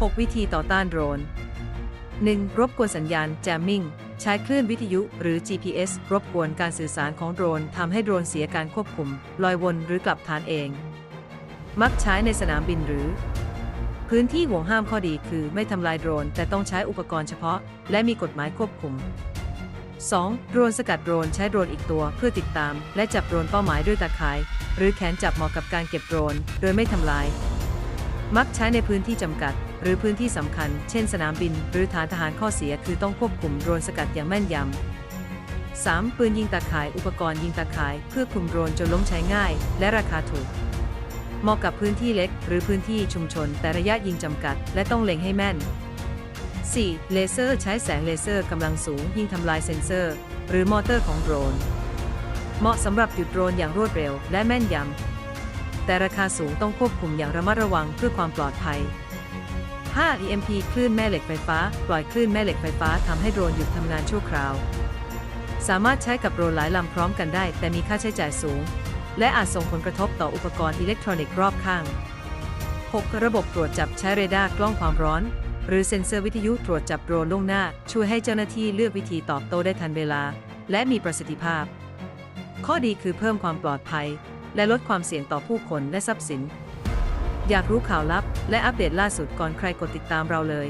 6 วิธีต่อต้านโดรน 1. รบกวนสัญญาณ jamming ใช้คลื่นวิทยุหรือ GPS รบกวนการสื่อสารของโดรนทำให้โดรนเสียการควบคุม ลอยวนหรือกลับฐานเอง มักใช้ในสนามบินหรือ พื้นที่ห่วงห้ามข้อดีคือไม่ทำลายโดรน แต่ต้องใช้อุปกรณ์เฉพาะ และมีกฎหมายควบคุม 2. โดรนสกัดโดรนใช้โดรนอีกตัวเพื่อติดตาม และจับโดรนเป้าหมายด้วยตาข่าย หรือแขนจับเหมาะกับการเก็บโดรน โดยไม่ทำลาย มักใช้ในพื้นที่จำกัด หรือพื้นที่สำคัญ เช่นสนามบิน หรือฐานทหารข้อเสียคือต้องควบคุมโดรนสกัดอย่างแม่นยำ 3. ปืนยิงตาข่ายอุปกรณ์ยิงตาข่าย เพื่อคุมโดรนจนล้มใช้ง่าย และราคาถูก เหมาะกับพื้นที่เล็ก หรือพื้นที่ชุมชน แต่ระยะยิงจำกัด และต้องเล็งให้แม่น 4. เลเซอร์ใช้แสงเลเซอร์กำลังสูง ยิงทำลายเซ็นเซอร์ หรือมอเตอร์ของโดรน เหมาะสำหรับหยุดโดรนอย่างรวดเร็ว และแม่นยำ แต่ราคาสูงต้องควบคุมอย่างระมัดระวังเพื่อความปลอดภัย 5. EMP คลื่นแม่เหล็กไฟฟ้า ปล่อยคลื่นแม่เหล็กไฟฟ้าทำให้โดรนหยุดทำงานชั่วคราว สามารถใช้กับโดรนหลายลำพร้อมกันได้ แต่มีค่าใช้จ่ายสูง และอาจส่งผลกระทบต่ออุปกรณ์อิเล็กทรอนิกส์รอบข้าง 6. ระบบตรวจจับใช้เรดาร์กล้องความร้อน หรือเซ็นเซอร์วิทยุตรวจจับโดรนล่วงหน้า ช่วยให้เจ้าหน้าที่เลือกวิธีตอบโต้ได้ทันเวลา และมีประสิทธิภาพ ข้อดีคือเพิ่มความปลอดภัย และลดความเสี่ยงต่อผู้คนและทรัพย์สิน อยากรู้ข่าวลับ และอัปเดตล่าสุดก่อนใครกดติดตามเราเลย